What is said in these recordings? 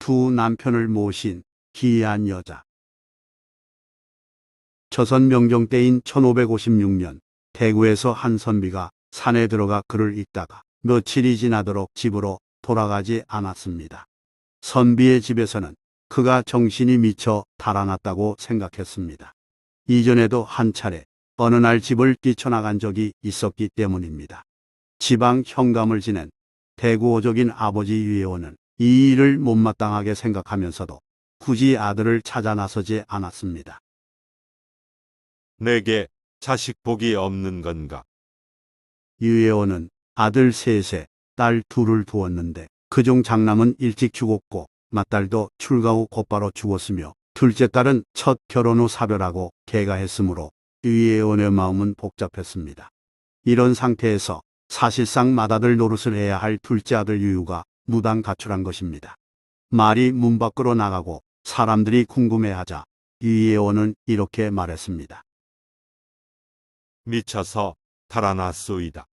두 남편을 모신 기이한 여자. 조선 명종 때인 1556년 대구에서 한 선비가 산에 들어가 글을 읽다가 며칠이 지나도록 집으로 돌아가지 않았습니다. 선비의 집에서는 그가 정신이 미쳐 달아났다고 생각했습니다. 이전에도 한 차례 어느 날 집을 뛰쳐나간 적이 있었기 때문입니다. 지방 현감을 지낸 대구 오적인 아버지 유혜원은 이 일을 못마땅하게 생각하면서도 굳이 아들을 찾아 나서지 않았습니다. 내게 자식 복이 없는 건가? 유혜원은 아들 셋에 딸 둘을 두었는데 그중 장남은 일찍 죽었고 맏딸도 출가 후 곧바로 죽었으며 둘째 딸은 첫 결혼 후 사별하고 개가했으므로 유혜원의 마음은 복잡했습니다. 이런 상태에서 사실상 맏아들 노릇을 해야 할 둘째 아들 유유가 무당 가출한 것입니다. 말이 문 밖으로 나가고 사람들이 궁금해하자 유혜원은 이렇게 말했습니다. 미쳐서 달아났소이다.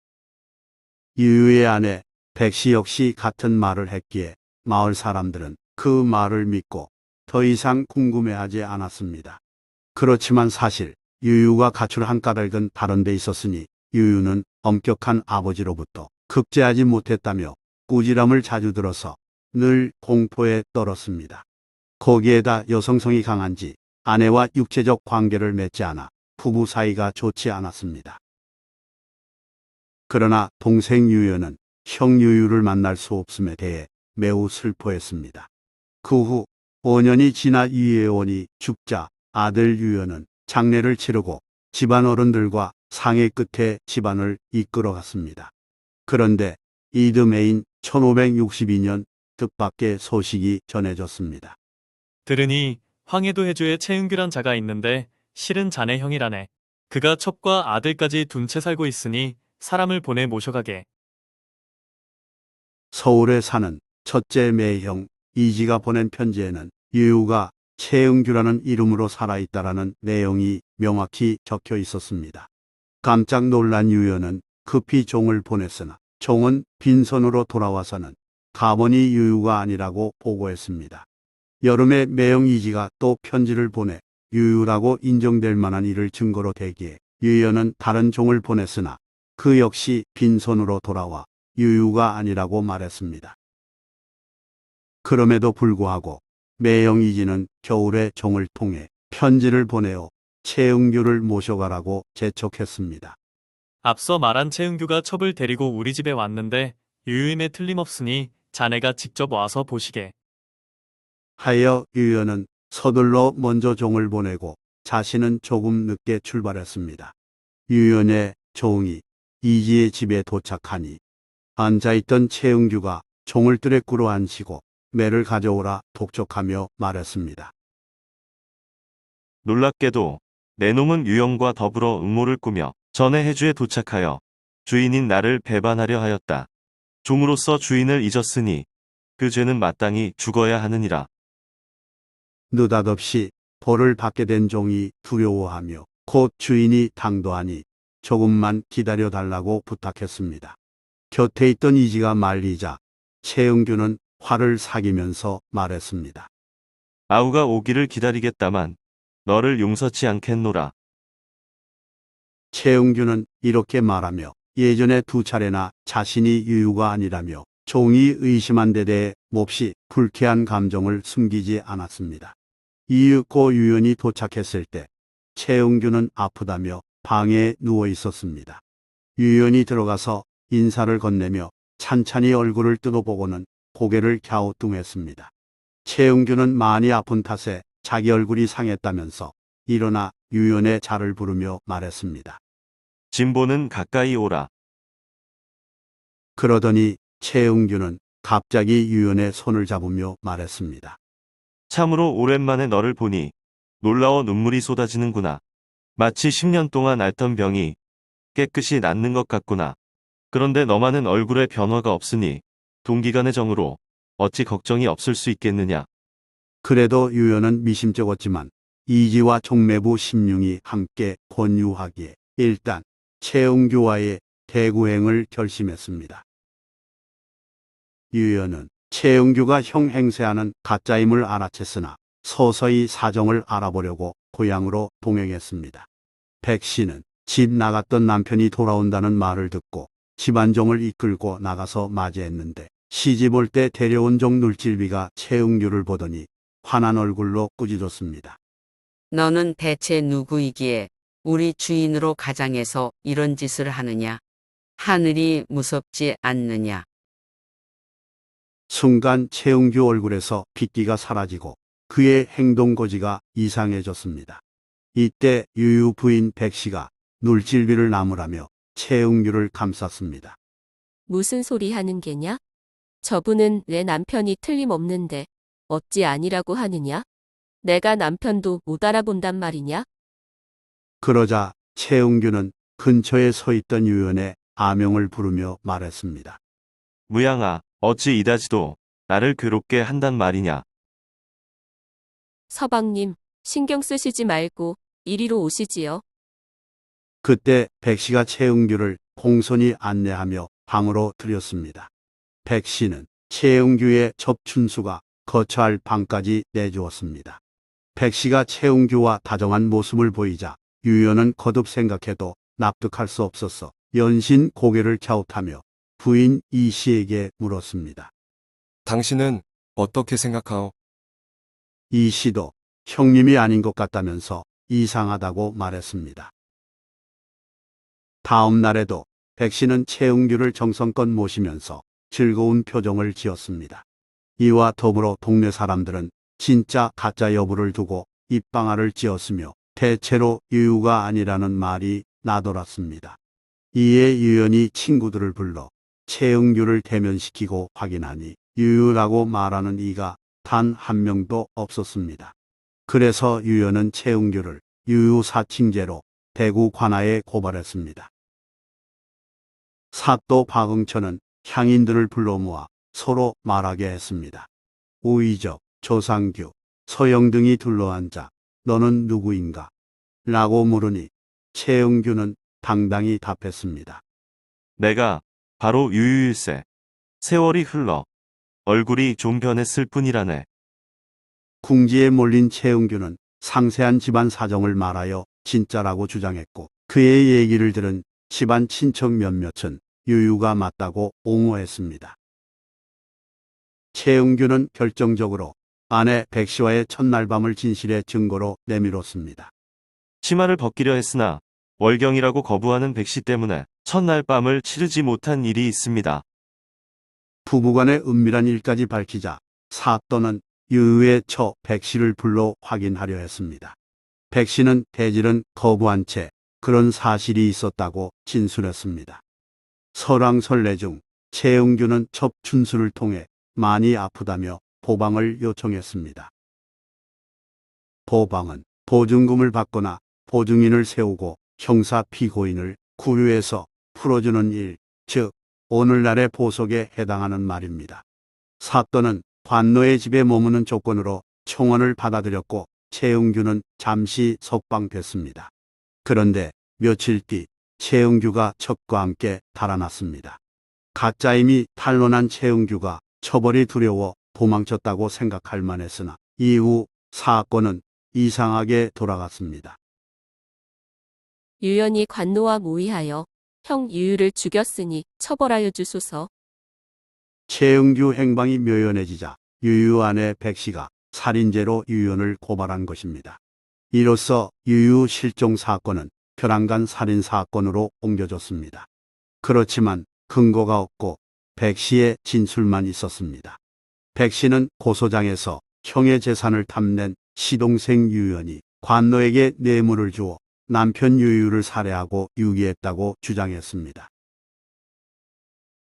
유유의 아내 백시 역시 같은 말을 했기에 마을 사람들은 그 말을 믿고 더 이상 궁금해하지 않았습니다. 그렇지만 사실 유유가 가출한 까닭은 다른 데 있었으니 유유는 엄격한 아버지로부터 극제하지 못했다며 꾸지람을 자주 들어서 늘 공포에 떨었습니다. 거기에다 여성성이 강한지 아내와 육체적 관계를 맺지 않아 부부 사이가 좋지 않았습니다. 그러나 동생 유유는 형 유유를 만날 수 없음에 대해 매우 슬퍼했습니다. 그 후 5년이 지나 유예원이 죽자 아들 유연은 장례를 치르고 집안 어른들과 상의 끝에 집안을 이끌어갔습니다. 그런데 이듬해인 1562년 뜻밖의 소식이 전해졌습니다. 들으니 황해도 해주에 최은규란 자가 있는데 실은 자네 형이라네. 그가 첩과 아들까지 둔 채 살고 있으니 사람을 보내 모셔가게. 서울에 사는 첫째 매형 이지가 보낸 편지에는 유유가 최은규라는 이름으로 살아있다라는 내용이 명확히 적혀 있었습니다. 깜짝 놀란 유유는 급히 종을 보냈으나 종은 빈손으로 돌아와서는 가번이 유유가 아니라고 보고했습니다. 여름에 매형 이지가 또 편지를 보내 유유라고 인정될 만한 일을 증거로 대기해 유유는 다른 종을 보냈으나 그 역시 빈손으로 돌아와 유유가 아니라고 말했습니다. 그럼에도 불구하고 매영이지는 겨울에 종을 통해 편지를 보내어 최은규를 모셔가라고 재촉했습니다. 앞서 말한 최은규가 첩을 데리고 우리 집에 왔는데 유유임에 틀림없으니 자네가 직접 와서 보시게. 하여 유연은 서둘러 먼저 종을 보내고 자신은 조금 늦게 출발했습니다. 유연의 종이 이지의 집에 도착하니 앉아있던 최은규가 종을 뜰에 꿇어 앉히고 매를 가져오라 독촉하며 말했습니다. 놀랍게도 내 놈은 유영과 더불어 음모를 꾸며 전에 해주에 도착하여 주인인 나를 배반하려 하였다. 종으로서 주인을 잊었으니 그 죄는 마땅히 죽어야 하느니라. 느닷없이 벌을 받게 된 종이 두려워하며 곧 주인이 당도하니 조금만 기다려 달라고 부탁했습니다. 곁에 있던 이지가 말리자 최은규는 화를 사기면서 말했습니다. 아우가 오기를 기다리겠다만 너를 용서치 않겠노라. 최은규는 이렇게 말하며 예전에 두 차례나 자신이 유유가 아니라며 종이 의심한 데 대해 몹시 불쾌한 감정을 숨기지 않았습니다. 이윽고 유연이 도착했을 때 최은규는 아프다며 방에 누워 있었습니다. 유연이 들어가서 인사를 건네며 찬찬히 얼굴을 뜯어보고는 고개를 갸우뚱했습니다. 최은규는 많이 아픈 탓에 자기 얼굴이 상했다면서 일어나 유연의 자를 부르며 말했습니다. 진보는 가까이 오라. 그러더니 최은규는 갑자기 유연의 손을 잡으며 말했습니다. 참으로 오랜만에 너를 보니 놀라워 눈물이 쏟아지는구나. 마치 10년 동안 앓던 병이 깨끗이 낫는 것 같구나. 그런데 너만은 얼굴에 변화가 없으니 동기간의 정으로 어찌 걱정이 없을 수 있겠느냐. 그래도 유연은 미심쩍었지만 이지와 종매부 심융이 함께 권유하기에 일단 최은규와의 대구행을 결심했습니다. 유연은 최은규가 형 행세하는 가짜임을 알아챘으나 서서히 사정을 알아보려고 고향으로 동행했습니다. 백 씨는 집 나갔던 남편이 돌아온다는 말을 듣고 집안종을 이끌고 나가서 맞이했는데 시집 올 때 데려온 종 눌질비가 최은규를 보더니 환한 얼굴로 꾸짖었습니다. 너는 대체 누구이기에 우리 주인으로 가장해서 이런 짓을 하느냐? 하늘이 무섭지 않느냐? 순간 최은규 얼굴에서 빗기가 사라지고 그의 행동거지가 이상해졌습니다. 이때 유유 부인 백 씨가 눌질비를 나무라며 최은규를 감쌌습니다. 무슨 소리 하는 게냐? 저분은 내 남편이 틀림없는데 어찌 아니라고 하느냐? 내가 남편도 못 알아본단 말이냐? 그러자 최은규는 근처에 서 있던 유연의 아명을 부르며 말했습니다. 무양아, 어찌 이다지도 나를 괴롭게 한단 말이냐. 서방님, 신경 쓰시지 말고 이리로 오시지요. 그때 백 씨가 최은규를 공손히 안내하며 방으로 들였습니다. 백 씨는 최은규의 접춘수가 거처할 방까지 내주었습니다. 백 씨가 최은규와 다정한 모습을 보이자 유연은 거듭 생각해도 납득할 수 없었어 연신 고개를 갸웃하며 부인 이 씨에게 물었습니다. 당신은 어떻게 생각하오? 이 씨도 형님이 아닌 것 같다면서 이상하다고 말했습니다. 다음 날에도 백 씨는 최은규를 정성껏 모시면서 즐거운 표정을 지었습니다. 이와 더불어 동네 사람들은 진짜 가짜 여부를 두고 입방아를 찧었으며 대체로 유유가 아니라는 말이 나돌았습니다. 이에 유연이 친구들을 불러 최은규를 대면시키고 확인하니 유유라고 말하는 이가 단 한 명도 없었습니다. 그래서 유연은 최은규를 유유 사칭죄로 대구 관아에 고발했습니다. 사또 박응천은 향인들을 불러 모아 서로 말하게 했습니다. 우의적, 조상규, 서영 등이 둘러앉아 너는 누구인가? 라고 물으니 최은규는 당당히 답했습니다. 내가 바로 유유일세. 세월이 흘러 얼굴이 좀 변했을 뿐이라네. 궁지에 몰린 최은규는 상세한 집안 사정을 말하여 진짜라고 주장했고 그의 얘기를 들은 집안 친척 몇몇은 유유가 맞다고 옹호했습니다. 최은규는 결정적으로 아내 백 씨와의 첫날 밤을 진실의 증거로 내밀었습니다. 치마를 벗기려 했으나 월경이라고 거부하는 백 씨 때문에 첫날 밤을 치르지 못한 일이 있습니다. 부부간의 은밀한 일까지 밝히자 사또는 유유의 처 백 씨를 불러 확인하려 했습니다. 백 씨는 대질은 거부한 채 그런 사실이 있었다고 진술했습니다. 설왕설래 중 최은규는 첩춘수를 통해 많이 아프다며 보방을 요청했습니다. 보방은 보증금을 받거나 보증인을 세우고 형사 피고인을 구류해서 풀어주는 일, 즉 오늘날의 보석에 해당하는 말입니다. 사또는 관노의 집에 머무는 조건으로 청원을 받아들였고 최은규는 잠시 석방됐습니다. 그런데 며칠 뒤 최은규가 첩과 함께 달아났습니다. 가짜임이 탄로난 최은규가 처벌이 두려워 도망쳤다고 생각할 만했으나 이후 사건은 이상하게 돌아갔습니다. 유연이 관노와 모의하여 형 유유를 죽였으니 처벌하여 주소서. 최은규 행방이 묘연해지자 유유 아내 백씨가 살인죄로 유연을 고발한 것입니다. 이로써 유유 실종 사건은 벼랑간 살인 사건으로 옮겨졌습니다. 그렇지만 근거가 없고 백씨의 진술만 있었습니다. 백 씨는 고소장에서 형의 재산을 탐낸 시동생 유연이 관노에게 뇌물을 주어 남편 유유를 살해하고 유기했다고 주장했습니다.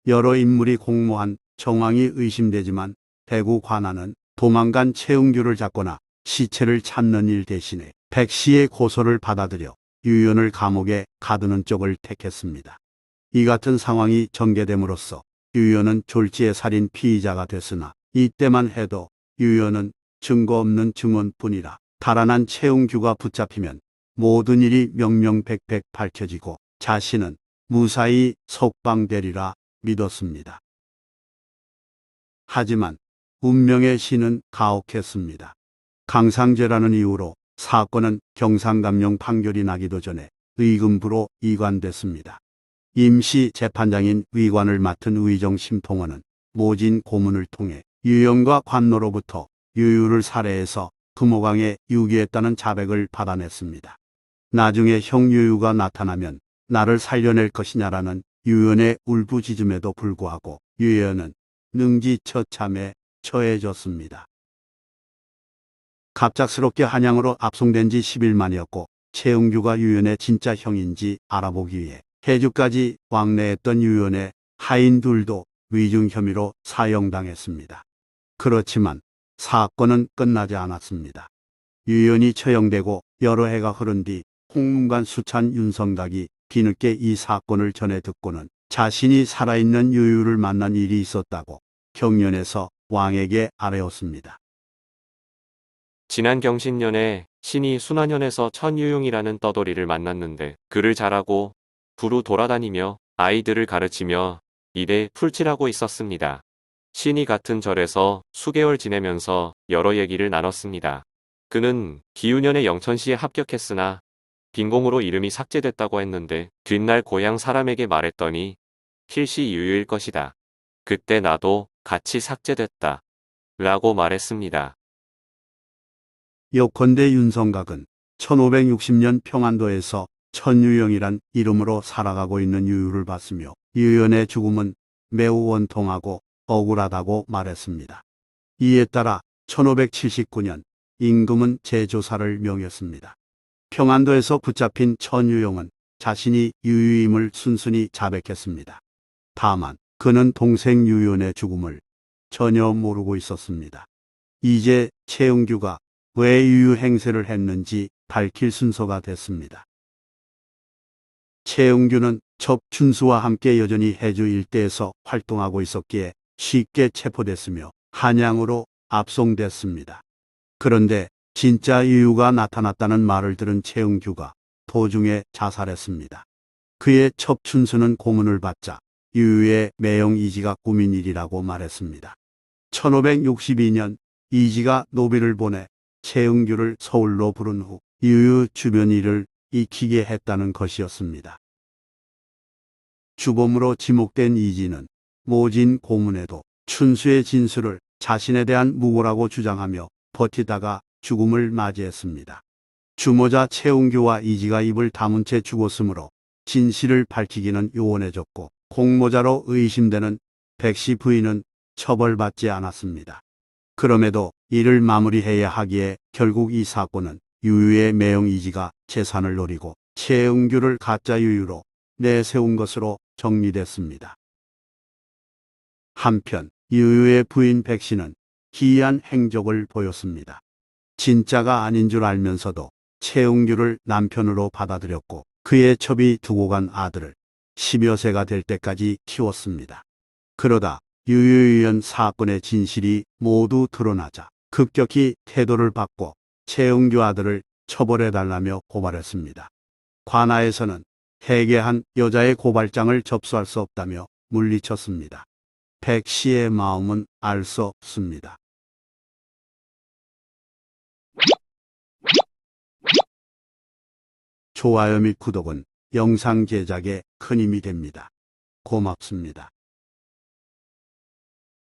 여러 인물이 공모한 정황이 의심되지만 대구 관아는 도망간 최은규를 잡거나 시체를 찾는 일 대신에 백 씨의 고소를 받아들여 유연을 감옥에 가두는 쪽을 택했습니다. 이 같은 상황이 전개됨으로써 유연은 졸지의 살인 피의자가 됐으나 이때만 해도 유연은 증거 없는 증언뿐이라 달아난 최은규가 붙잡히면 모든 일이 명명백백 밝혀지고 자신은 무사히 석방되리라 믿었습니다. 하지만 운명의 신은 가혹했습니다. 강상죄라는 이유로 사건은 경상감령 판결이 나기도 전에 의금부로 이관됐습니다. 임시 재판장인 위관을 맡은 의정 심통원은 모진 고문을 통해 유영과 관노로부터 유유를 살해해서 금호강에 유기했다는 자백을 받아냈습니다. 나중에 형 유유가 나타나면 나를 살려낼 것이냐라는 유연의 울부짖음에도 불구하고 유연은 능지처참에 처해졌습니다. 갑작스럽게 한양으로 압송된 지 10일 만이었고 최응규가 유연의 진짜 형인지 알아보기 위해 해주까지 왕래했던 유연의 하인 둘도 위중 혐의로 사형당했습니다. 그렇지만 사건은 끝나지 않았습니다. 유연이 처형되고 여러 해가 흐른 뒤 홍문관 수찬 윤성각이 뒤늦게 이 사건을 전해 듣고는 자신이 살아있는 유유를 만난 일이 있었다고 경련에서 왕에게 아뢰었습니다. 지난 경신년에 신이 순환현에서 천유용이라는 떠돌이를 만났는데 그를 잘하고 두루 돌아다니며 아이들을 가르치며 일에 풀칠하고 있었습니다. 신이 같은 절에서 수개월 지내면서 여러 얘기를 나눴습니다. 그는 기우년에 영천시에 합격했으나 빈공으로 이름이 삭제됐다고 했는데 뒷날 고향 사람에게 말했더니 필시 유유일 것이다. 그때 나도 같이 삭제됐다. 라고 말했습니다. 요컨대 윤성각은 1560년 평안도에서 천유영이란 이름으로 살아가고 있는 유유를 봤으며 유연의 죽음은 매우 원통하고 억울하다고 말했습니다. 이에 따라 1579년 임금은 재조사를 명했습니다. 평안도에서 붙잡힌 천유영은 자신이 유유임을 순순히 자백했습니다. 다만 그는 동생 유연의 죽음을 전혀 모르고 있었습니다. 이제 최응규가 왜 유유 행세를 했는지 밝힐 순서가 됐습니다. 최응규는 첩춘수와 함께 여전히 해주 일대에서 활동하고 있었기에 쉽게 체포됐으며 한양으로 압송됐습니다. 그런데 진짜 유유가 나타났다는 말을 들은 최응규가 도중에 자살했습니다. 그의 첩 춘수는 고문을 받자 유유의 매형 이지가 꾸민 일이라고 말했습니다. 1562년 이지가 노비를 보내 최응규를 서울로 부른 후 유유 주변 일을 익히게 했다는 것이었습니다. 주범으로 지목된 이지는 모진 고문에도 춘수의 진술을 자신에 대한 무고라고 주장하며 버티다가 죽음을 맞이했습니다. 주모자 최웅규와 이지가 입을 다문 채 죽었으므로 진실을 밝히기는 요원해졌고 공모자로 의심되는 백씨 부인은 처벌받지 않았습니다. 그럼에도 이를 마무리해야 하기에 결국 이 사건은 유유의 매형 이지가 재산을 노리고 최응규를 가짜 유유로 내세운 것으로 정리됐습니다. 한편 유유의 부인 백 씨는 기이한 행적을 보였습니다. 진짜가 아닌 줄 알면서도 최응규를 남편으로 받아들였고 그의 첩이 두고 간 아들을 10여 세가 될 때까지 키웠습니다. 그러다 유유유연 사건의 진실이 모두 드러나자 급격히 태도를 바꿔 최응규 아들을 처벌해달라며 고발했습니다. 관아에서는 해계한 여자의 고발장을 접수할 수 없다며 물리쳤습니다. 백 씨의 마음은 알 수 없습니다. 좋아요 및 구독은 영상 제작에 큰 힘이 됩니다. 고맙습니다.